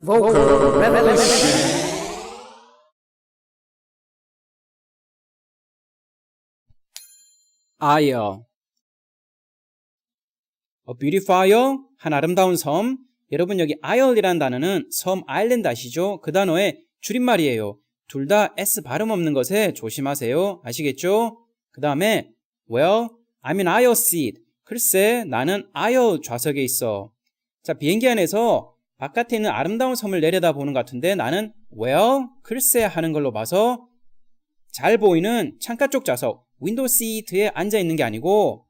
Vocal Revolution. Isle. A beautifier, 한 아름다운 섬. 여러분 여기 Isle이라는 단어는 섬 아일랜드 아시죠? 그 단어의 줄임말이에요. 둘 다 S 발음 없는 것에 조심하세요. 아시겠죠? 그 다음에 Well, I'm in aisle seat. 글쎄, 나는 aisle 좌석에 있어. 자, 비행기 안에서 바깥에 있는 아름다운 섬을 내려다보는 것 같은데 나는 Well, 글쎄 하는 걸로 봐서 잘 보이는 창가 쪽 좌석, 윈도우 시트에 앉아 있는 게 아니고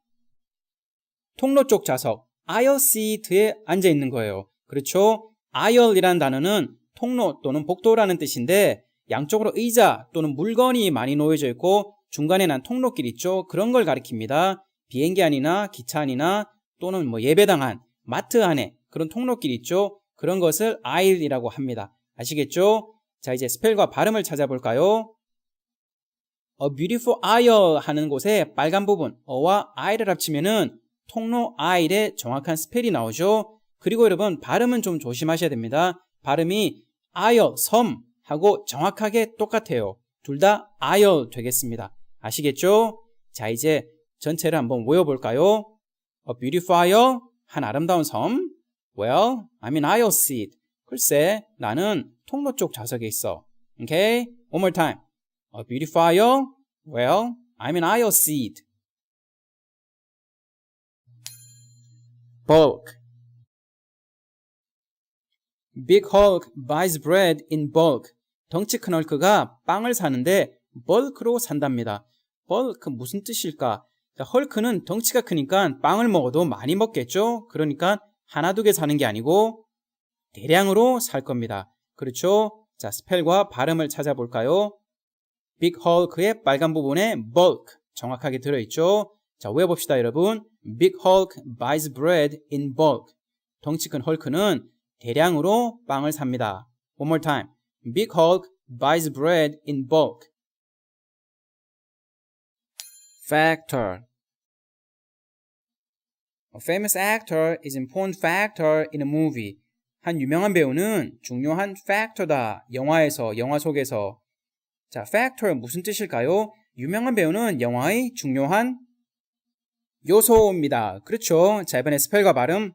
통로 쪽 좌석, aisle 시트에 앉아 있는 거예요. 그렇죠? aisle이라는 단어는 통로 또는 복도라는 뜻인데 양쪽으로 의자 또는 물건이 많이 놓여져 있고 중간에 난 통로길 있죠? 그런 걸 가리킵니다. 비행기 안이나 기차 안이나 또는 뭐 예배당 안, 마트 안에 그런 통로길 있죠? 그런 것을 aisle이라고 합니다. 아시겠죠? 자, 이제 스펠과 발음을 찾아볼까요? A beautiful aisle 하는 곳에 빨간 부분 어와 I를 합치면은 통로 aisle의 정확한 스펠이 나오죠. 그리고 여러분 발음은 좀 조심하셔야 됩니다. 발음이 aisle 섬 하고 정확하게 똑같아요. 둘다 aisle 되겠습니다. 아시겠죠? 자 이제 전체를 한번 외워볼까요? A beautiful aisle 한 아름다운 섬. Well, I'm in aisle seat. 글쎄 나는 통로 쪽 좌석에 있어. Okay? One more time. A beautifier? Well, I'm in aisle seat. Bulk. Big Hulk buys bread in bulk. 덩치 큰 헐크가 빵을 사는데 bulk로 산답니다. bulk 무슨 뜻일까? 자, 헐크는 덩치가 크니까 빵을 먹어도 많이 먹겠죠? 그러니까 하나 두 개 사는 게 아니고 대량으로 살 겁니다. 그렇죠? 자, 스펠과 발음을 찾아볼까요? 빅 헐크의 빨간 부분에 bulk 정확하게 들어있죠. 자, 외워봅시다, 여러분. Big Hulk buys bread in bulk. 덩치 큰 헐크는 대량으로 빵을 삽니다. One more time. Big Hulk buys bread in bulk. Factor. A famous actor is an important factor in a movie. 한 유명한 배우는 중요한 factor다. 영화에서, 영화 속에서. 자, factor 무슨 뜻일까요? 유명한 배우는 영화의 중요한 요소입니다. 그렇죠. 자, 이번에 스펠과 발음.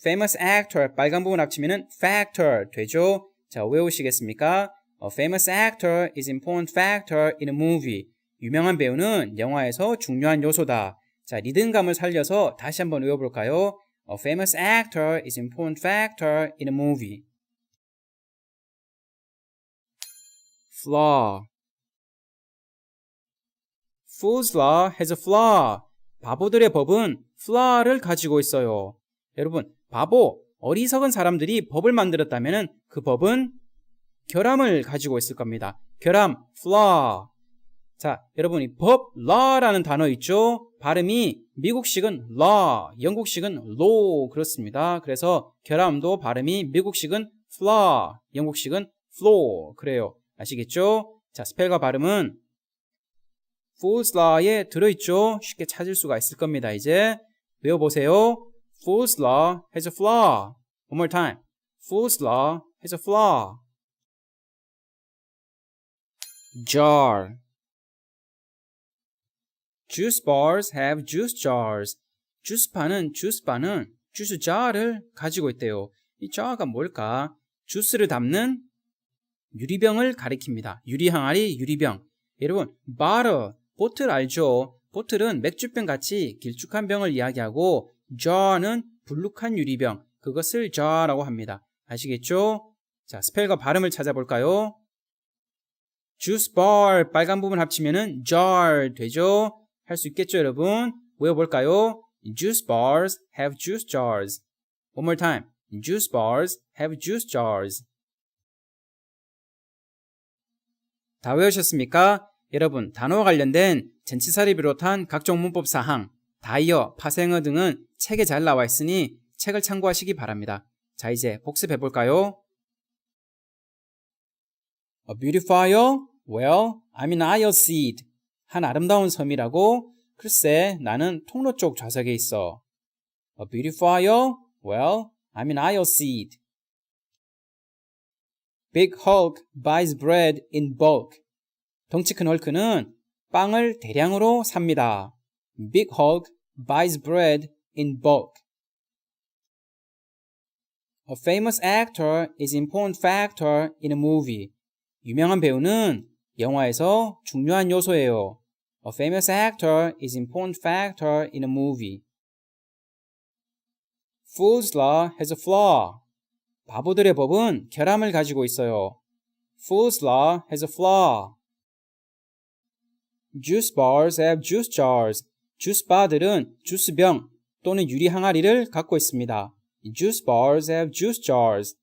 famous actor 빨간 부분 합치면은 factor 되죠. 자, 외우시겠습니까? A famous actor is an important factor in a movie. 유명한 배우는 영화에서 중요한 요소다. 자, 리듬감을 살려서 다시 한번 외워볼까요? A famous actor is an important factor in a movie. flaw. Fool's law has a flaw. 바보들의 법은 flaw를 가지고 있어요. 여러분, 바보, 어리석은 사람들이 법을 만들었다면 그 법은 결함을 가지고 있을 겁니다. 결함, flaw. 자, 여러분, 이 법, law라는 단어 있죠? 발음이 미국식은 law, 영국식은 law 그렇습니다. 그래서 결함도 발음이 미국식은 flaw, 영국식은 flaw 그래요. 아시겠죠? 자, 스펠과 발음은 Fool's Law에 들어있죠? 쉽게 찾을 수가 있을 겁니다. 이제 외워보세요. Fool's Law has a flaw. One more time. Fool's Law has a flaw. Jar. Juice bars have juice jars. 주스바는 주스바는 주스 jar을 가지고 있대요. 이 jar가 뭘까? 주스를 담는 유리병을 가리킵니다. 유리 항아리, 유리병. 여러분, bottle, 보틀 알죠? 보틀은 맥주병 같이 길쭉한 병을 이야기하고 jar는 불룩한 유리병, 그것을 jar라고 합니다. 아시겠죠? 자, 스펠과 발음을 찾아볼까요? juice bar 빨간 부분 합치면은 jar 되죠? 할 수 있겠죠, 여러분? 외워볼까요? Juice bars have juice jars. One more time. Juice bars have juice jars. 다 외우셨습니까? 여러분, 단어와 관련된 전치사를 비롯한 각종 문법 사항, 다이어, 파생어 등은 책에 잘 나와 있으니 책을 참고하시기 바랍니다. 자, 이제 복습해 볼까요? A beautifier? Well, I'm in aisle seat. 한 아름다운 섬이라고? 글쎄, 나는 통로 쪽 좌석에 있어. A beautifier? Well, I'm in aisle seat. Big Hulk buys bread in bulk. 덩치 큰 헐크는 빵을 대량으로 삽니다. Big Hulk buys bread in bulk. A famous actor is important factor in a movie. 유명한 배우는 영화에서 중요한 요소예요. A famous actor is important factor in a movie. Fool's law has a flaw. 바보들의 법은 결함을 가지고 있어요. Fool's law has a flaw. Juice bars have juice jars. 주스 바들은 주스병 또는 유리 항아리를 갖고 있습니다. Juice bars have juice jars.